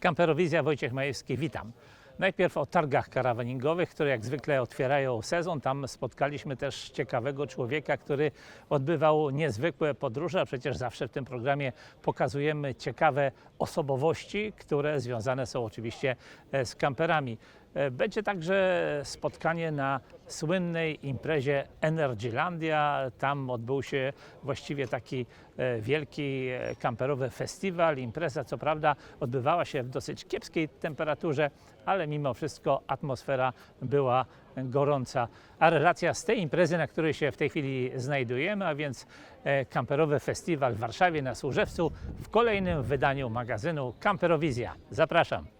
Kamperowizja Wojciech Majewski, witam. Najpierw o targach karawaningowych, które jak zwykle otwierają sezon. Tam spotkaliśmy też ciekawego człowieka, który odbywał niezwykłe podróże, a przecież zawsze w tym programie pokazujemy ciekawe osobowości, które związane są oczywiście e, z kamperami. E, Będzie także spotkanie na słynnej imprezie Energylandia. Tam odbył się właściwie taki e, wielki e, kamperowy festiwal. Impreza co prawda odbywała się w dosyć kiepskiej temperaturze, ale mimo wszystko atmosfera była gorąca. A relacja z tej imprezy, na której się w tej chwili znajdujemy, a więc kamperowy festiwal w Warszawie na Służewcu w kolejnym wydaniu magazynu Kamperowizja. Zapraszam.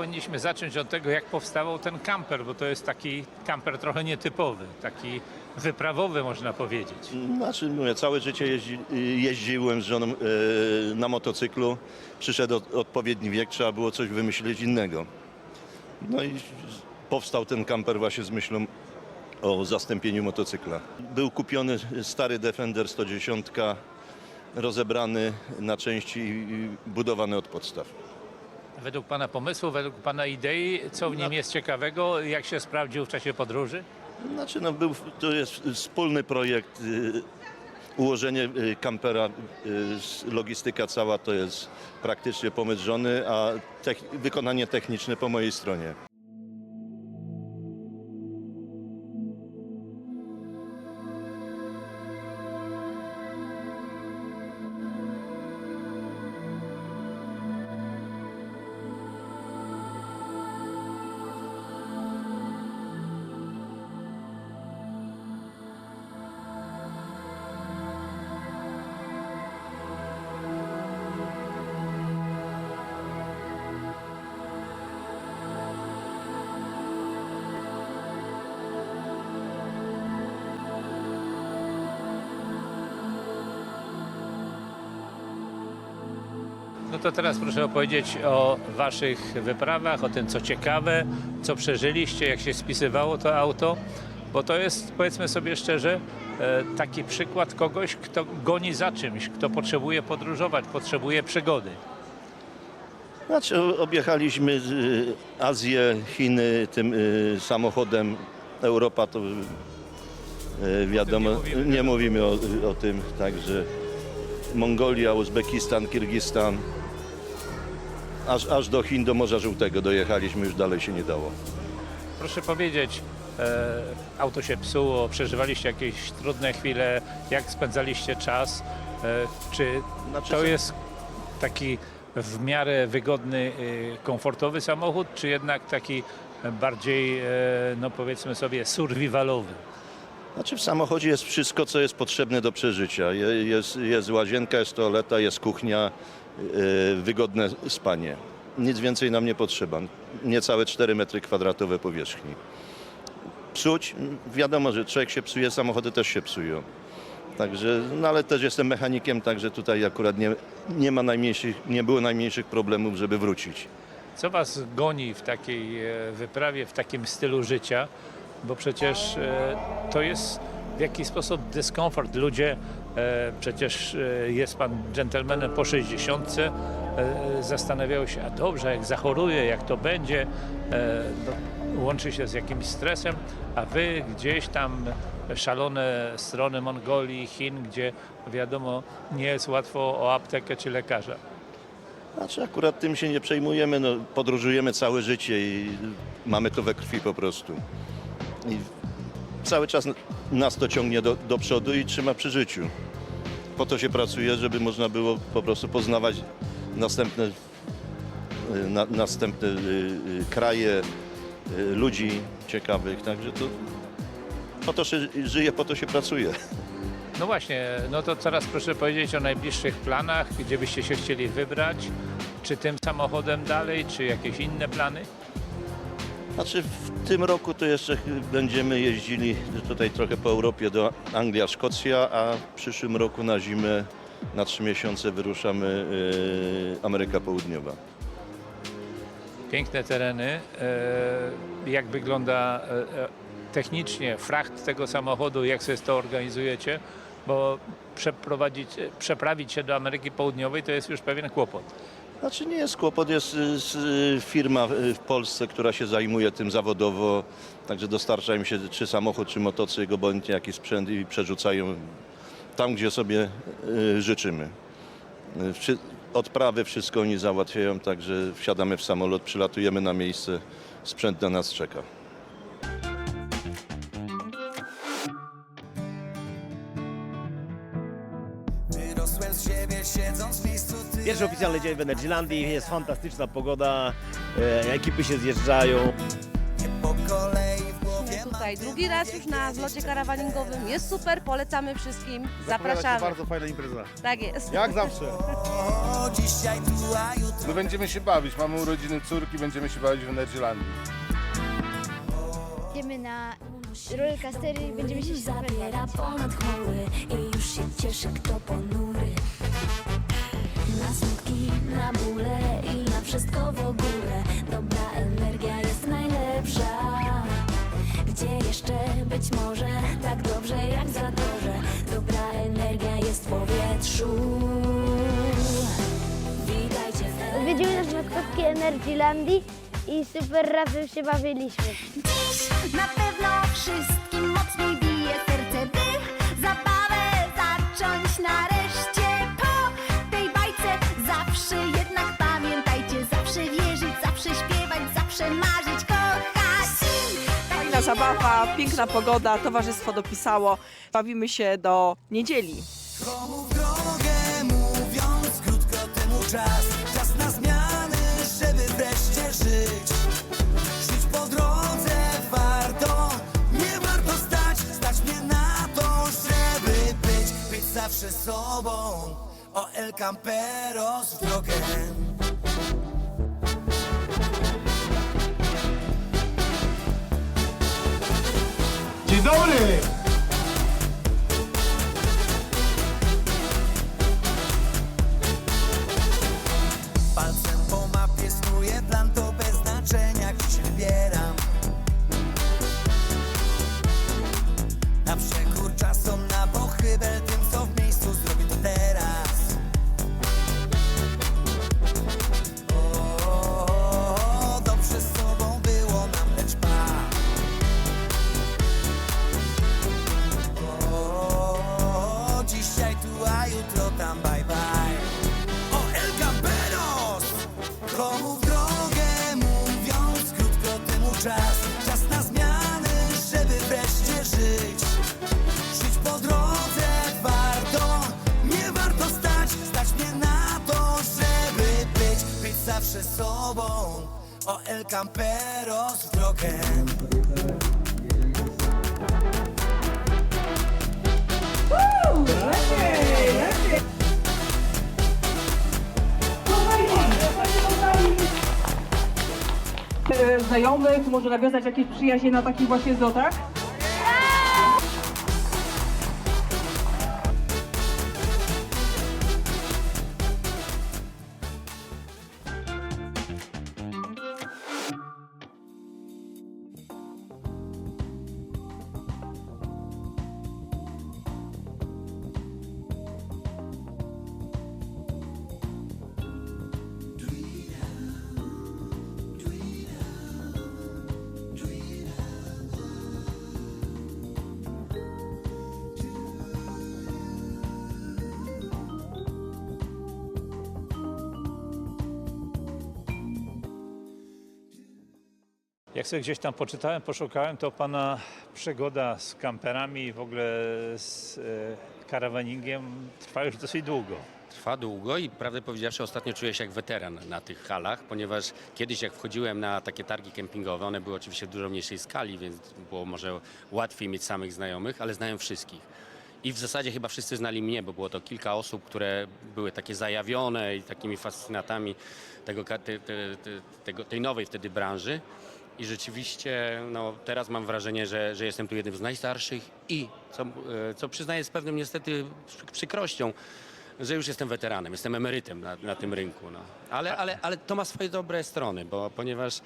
Powinniśmy zacząć od tego, jak powstawał ten kamper, bo to jest taki kamper trochę nietypowy, taki wyprawowy można powiedzieć. Znaczy, mówię, całe życie jeździ, jeździłem z żoną e, na motocyklu. Przyszedł od, odpowiedni wiek, trzeba było coś wymyślić innego. No i powstał ten kamper właśnie z myślą o zastąpieniu motocykla. Był kupiony stary Defender 110, rozebrany na części i budowany od podstaw. Według Pana pomysłu, według Pana idei, co w nim jest ciekawego, jak się sprawdził w czasie podróży? Znaczy, no, był, to jest wspólny projekt. y, Ułożenie y, kampera, y, s- logistyka cała to jest praktycznie pomysł żony, a tech, wykonanie techniczne po mojej stronie. To teraz proszę opowiedzieć o Waszych wyprawach, o tym, co ciekawe, co przeżyliście, jak się spisywało to auto, bo to jest, powiedzmy sobie szczerze, e, taki przykład kogoś, kto goni za czymś, kto potrzebuje podróżować, potrzebuje przygody. Znaczy, objechaliśmy y, Azję, Chiny tym y, samochodem. Europa to wiadomo, nie mówimy. nie mówimy o, o tym, także Mongolia, Uzbekistan, Kirgistan. Aż, aż do Chin, do Morza Żółtego dojechaliśmy, już dalej się nie dało. Proszę powiedzieć, e, auto się psuło, przeżywaliście jakieś trudne chwile, jak spędzaliście czas, e, czy Znaczy, to co- jest taki w miarę wygodny, y, komfortowy samochód, czy jednak taki bardziej, e, no powiedzmy sobie, survivalowy? Znaczy w samochodzie jest wszystko, co jest potrzebne do przeżycia. Je- Jest, jest łazienka, jest toaleta, jest kuchnia, wygodne spanie. Nic więcej nam nie potrzeba. Niecałe 4 metry kwadratowe powierzchni. Psuć? Wiadomo, że człowiek się psuje, samochody też się psują. Także, no ale też jestem mechanikiem, także tutaj akurat nie, nie ma najmniejszych, nie było najmniejszych problemów, żeby wrócić. Co Was goni w takiej e, wyprawie, w takim stylu życia? Bo przecież e, to jest w jakiś sposób dyskomfort. Ludzie, przecież e, jest Pan dżentelmenem po 60, e, zastanawiają się, a dobrze, jak zachoruję, jak to będzie, e, no, łączy się z jakimś stresem, a Wy gdzieś tam szalone strony Mongolii, Chin, gdzie wiadomo, nie jest łatwo o aptekę czy lekarza. Znaczy akurat tym się nie przejmujemy, no, podróżujemy całe życie i mamy to we krwi po prostu. I cały czas nas to ciągnie do, do przodu i trzyma przy życiu. Po to się pracuje, żeby można było po prostu poznawać następne, y, na, następne y, y, kraje, y, ludzi ciekawych. Także to po to się żyje, po to się pracuje. No właśnie, no to teraz proszę powiedzieć o najbliższych planach, gdzie byście się chcieli wybrać. Czy tym samochodem dalej, czy jakieś inne plany? Znaczy w tym roku to jeszcze będziemy jeździli tutaj trochę po Europie do Anglia, Szkocja, a w przyszłym roku na zimę na trzy miesiące wyruszamy yy, Ameryka Południowa. Piękne tereny. E, Jak wygląda e, e, technicznie fracht tego samochodu, jak sobie to organizujecie? Bo przeprowadzić, przeprawić się do Ameryki Południowej to jest już pewien kłopot. Znaczy nie jest kłopot, jest y, firma w Polsce, która się zajmuje tym zawodowo, także dostarcza im się czy samochód, czy motocykl, obojętnie jaki sprzęt i przerzucają tam, gdzie sobie y, życzymy. Y, Odprawy wszystko oni załatwiają, także wsiadamy w samolot, przylatujemy na miejsce, sprzęt na nas czeka. Pierwszy oficjalny dzień w Energylandii, jest fantastyczna pogoda, e, ekipy się zjeżdżają. po kolei w głowie Jesteśmy tutaj drugi raz już na zlocie karawaningowym. Jest super, polecamy wszystkim. Zapraszamy. Bardzo fajna impreza. Tak jest. Jak zawsze. O, dzisiaj tu, a jutro My będziemy się bawić. Mamy urodziny córki, będziemy się bawić w Energylandii. Idziemy na rollercoastery i będziemy się super zabiera bawić. ponad chmury i już się cieszy kto ponury. Na na bóle i na wszystko w ogóle. Dobra energia jest najlepsza. Gdzie jeszcze być może tak dobrze jak w zatorze. Dobra energia jest w powietrzu. Witajcie w Odwiedziły nas maskotki Energylandii i super razem się bawiliśmy. Dziś na pewno wszystkim mocniej bije serce, by zabawę zacząć nareszcie. Zawsze marzyć, kochać. Fajna zabawa, piękna pogoda, towarzystwo dopisało. Bawimy się do niedzieli. komu w drogę mówiąc krótko temu czas Czas na zmiany, żeby wreszcie żyć Żyć po drodze warto, nie warto stać Stać mnie na to, żeby być Być zawsze sobą, o El Camperos w drogę Dzień tam, bye bye. O El Camperos Komu w drogę mówiąc krótko temu czas. Czas na zmiany, żeby wreszcie żyć. Żyć po drodze warto, nie warto stać. Stać mnie na to, żeby być Być zawsze sobą. O El Camperos w drogę Znajomych, może nawiązać jakieś przyjaźnie na takich właśnie zlotach? Jak sobie gdzieś tam poczytałem, poszukałem, to pana przygoda z kamperami i w ogóle z e, karawaningiem trwa już dosyć długo. Trwa długo i prawdę powiedziawszy ostatnio czuję się jak weteran na tych halach, ponieważ kiedyś jak wchodziłem na takie targi kempingowe, one były oczywiście w dużo mniejszej skali, więc było może łatwiej mieć samych znajomych, ale znałem wszystkich. I w zasadzie chyba wszyscy znali mnie, bo było to kilka osób, które były takie zajawione i takimi fascynatami tego, te, te, te, tego, tej nowej wtedy branży. I rzeczywiście no, teraz mam wrażenie, że, że jestem tu jednym z najstarszych i, co, e, co przyznaję z pewnym niestety przy- przykrością, że już jestem weteranem, jestem emerytem na, na tym rynku. No. Ale, ale, ale to ma swoje dobre strony, bo ponieważ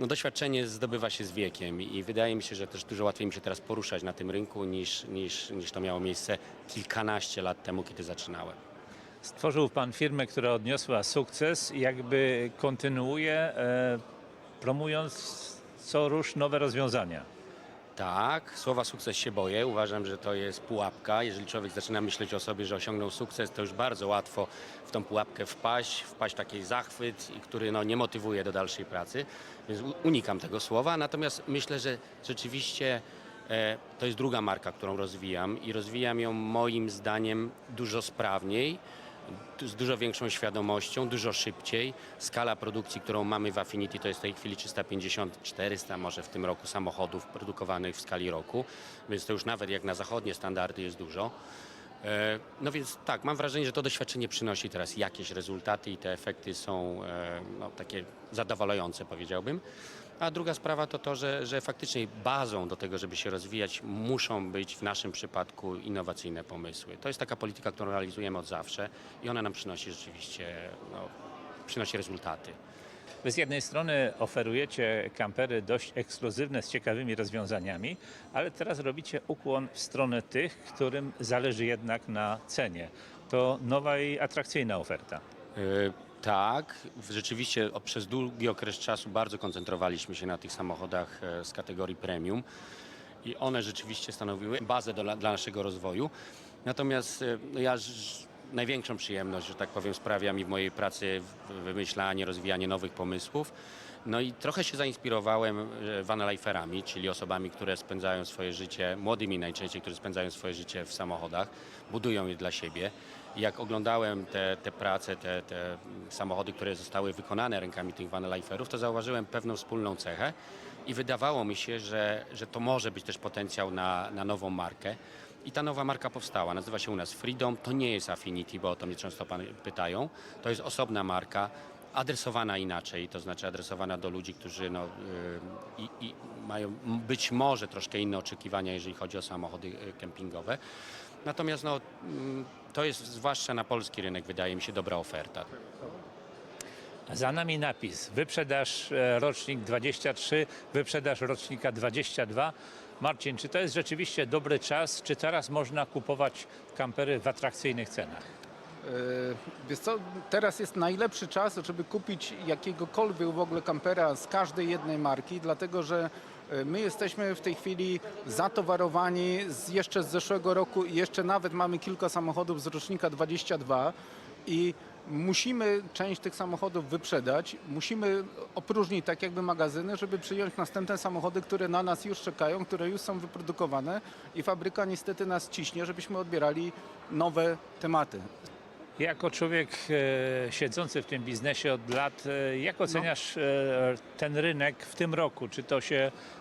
no, doświadczenie zdobywa się z wiekiem i wydaje mi się, że też dużo łatwiej mi się teraz poruszać na tym rynku niż, niż, niż to miało miejsce kilkanaście lat temu, kiedy zaczynałem. Stworzył Pan firmę, która odniosła sukces i jakby kontynuuje, e, promując co rusz nowe rozwiązania. Tak, słowa sukces się boję. Uważam, że to jest pułapka. Jeżeli człowiek zaczyna myśleć o sobie, że osiągnął sukces, to już bardzo łatwo w tą pułapkę wpaść, wpaść taki zachwyt, który no, nie motywuje do dalszej pracy. Więc unikam tego słowa. Natomiast myślę, że rzeczywiście e, to jest druga marka, którą rozwijam i rozwijam ją moim zdaniem dużo sprawniej z dużo większą świadomością, dużo szybciej. Skala produkcji, którą mamy w Affinity to jest w tej chwili 350-400 może w tym roku samochodów produkowanych w skali roku, więc to już nawet jak na zachodnie standardy jest dużo. E, No więc tak, mam wrażenie, że to doświadczenie przynosi teraz jakieś rezultaty i te efekty są e, no, takie zadowalające powiedziałbym. A druga sprawa to to, że, że faktycznie bazą do tego, żeby się rozwijać, muszą być w naszym przypadku innowacyjne pomysły. To jest taka polityka, którą realizujemy od zawsze i ona nam przynosi rzeczywiście no, przynosi rezultaty. Wy z jednej strony oferujecie kampery dość ekskluzywne z ciekawymi rozwiązaniami, ale teraz robicie ukłon w stronę tych, którym zależy jednak na cenie. To nowa i atrakcyjna oferta. E, Tak, rzeczywiście przez długi okres czasu bardzo koncentrowaliśmy się na tych samochodach e, z kategorii premium i one rzeczywiście stanowiły bazę do, dla naszego rozwoju. Natomiast e, no ja największą przyjemność, że tak powiem, sprawia mi w mojej pracy wymyślanie, rozwijanie nowych pomysłów. No i trochę się zainspirowałem e, vanliferami, czyli osobami, które spędzają swoje życie, młodymi najczęściej, którzy spędzają swoje życie w samochodach, budują je dla siebie. Jak oglądałem te, te prace, te, te samochody, które zostały wykonane rękami tych vanliferów, to zauważyłem pewną wspólną cechę i wydawało mi się, że, że to może być też potencjał na, na nową markę. I ta nowa marka powstała. Nazywa się u nas Freedom. To nie jest Affinity, bo o to mnie często pytają. To jest osobna marka, adresowana inaczej, to znaczy adresowana do ludzi, którzy no, y, i, i mają być może troszkę inne oczekiwania, jeżeli chodzi o samochody y, kempingowe. Natomiast no, mm, to jest zwłaszcza na polski rynek, wydaje mi się, dobra oferta. Za nami napis wyprzedaż e, rocznik 23, wyprzedaż rocznika 22. Marcin, czy to jest rzeczywiście dobry czas? Czy teraz można kupować kampery w atrakcyjnych cenach? E, Wiesz co, teraz jest najlepszy czas, żeby kupić jakiegokolwiek w ogóle kampera z każdej jednej marki, dlatego że my jesteśmy w tej chwili zatowarowani z jeszcze z zeszłego roku i jeszcze nawet mamy kilka samochodów z rocznika 22 i musimy część tych samochodów wyprzedać, musimy opróżnić tak jakby magazyny, żeby przyjąć następne samochody, które na nas już czekają, które już są wyprodukowane i fabryka niestety nas ciśnie, żebyśmy odbierali nowe tematy. Jako człowiek e, siedzący w tym biznesie od lat, e, jak oceniasz e, ten rynek w tym roku? Czy to się e,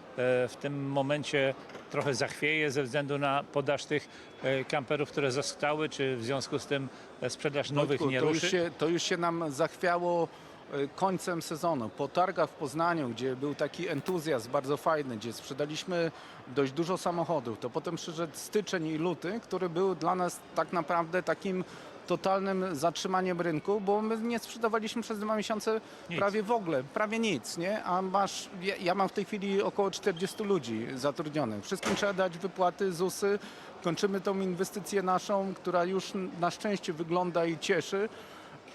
w tym momencie trochę zachwieje ze względu na podaż tych e, kamperów, które zostały, czy w związku z tym e, sprzedaż nowych Wojtku, nie to już, ruszy? się, to już się nam zachwiało e, końcem sezonu. Po targach w Poznaniu, gdzie był taki entuzjazm bardzo fajny, gdzie sprzedaliśmy dość dużo samochodów, to potem przyszedł styczeń i luty, który był dla nas tak naprawdę takim totalnym zatrzymaniem rynku, bo my nie sprzedawaliśmy przez dwa miesiące Nic. prawie w ogóle, prawie nic, nie? A masz, ja, ja mam w tej chwili około 40 ludzi zatrudnionych. Wszystkim trzeba dać wypłaty, ZUSy. Kończymy tą inwestycję naszą, która już na szczęście wygląda i cieszy,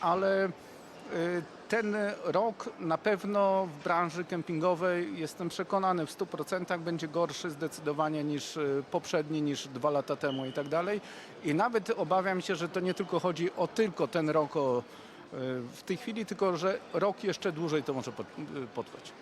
ale y, ten rok na pewno w branży kempingowej jestem przekonany w 100% będzie gorszy zdecydowanie niż y, poprzedni, niż dwa lata temu i tak dalej. I nawet obawiam się, że to nie tylko chodzi o tylko ten rok o, y, w tej chwili, tylko że rok jeszcze dłużej to może y, potrwać.